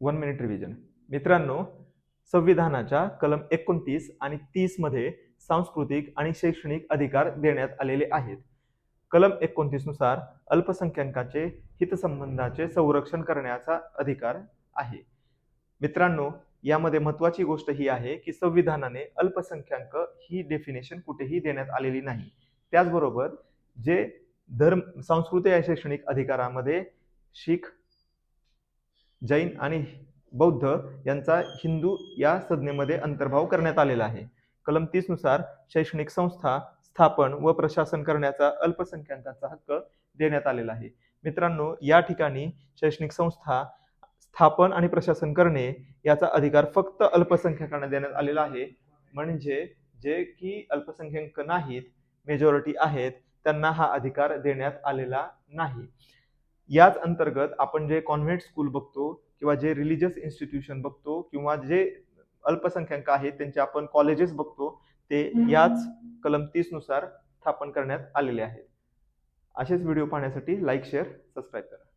One minute revision मित्रांनो संविधानाच्या कलम एकोणतीस आणि तीसमध्ये सांस्कृतिक आणि शैक्षणिक अधिकार देण्यात आलेले आहेत. कलम एकोणतीसनुसार अल्पसंख्याकांचे हितसंबंधाचे संरक्षण करण्याचा अधिकार आहे. मित्रांनो यामध्ये महत्वाची गोष्ट ही आहे की संविधानाने अल्पसंख्याक ही डेफिनेशन कुठेही देण्यात आलेली नाही. त्याचबरोबर जे धर्म सांस्कृतिक आणि शैक्षणिक अधिकारामध्ये शीख जैन आणि बौद्ध यांचा हिंदू या संज्ञेमध्ये अंतर्भाव करण्यात आलेला आहे. कलम तीसनुसार शैक्षणिक संस्था स्थापन व प्रशासन करण्याचा अल्पसंख्याकांचा हक्क देण्यात आलेला आहे. मित्रांनो या ठिकाणी शैक्षणिक संस्था स्थापन आणि प्रशासन करणे याचा अधिकार फक्त अल्पसंख्याकांना देण्यात आलेला आहे. म्हणजे जे की अल्पसंख्याक नाहीत मेजॉरिटी आहेत त्यांना हा अधिकार देण्यात आलेला नाही. याच अंतर्गत आपण जे कॉन्व्हेंट स्कूल बघतो किंवा जे रिलिजियस इन्स्टिट्यूशन बघतो किंवा जे अल्पसंख्याक आहेत त्यांचे आपण कॉलेजेस बघतो ते याच कलम तीसनुसार स्थापन करण्यात आलेले आहेत. असेच व्हिडिओ पाहण्यासाठी लाईक शेअर सबस्क्राईब करा.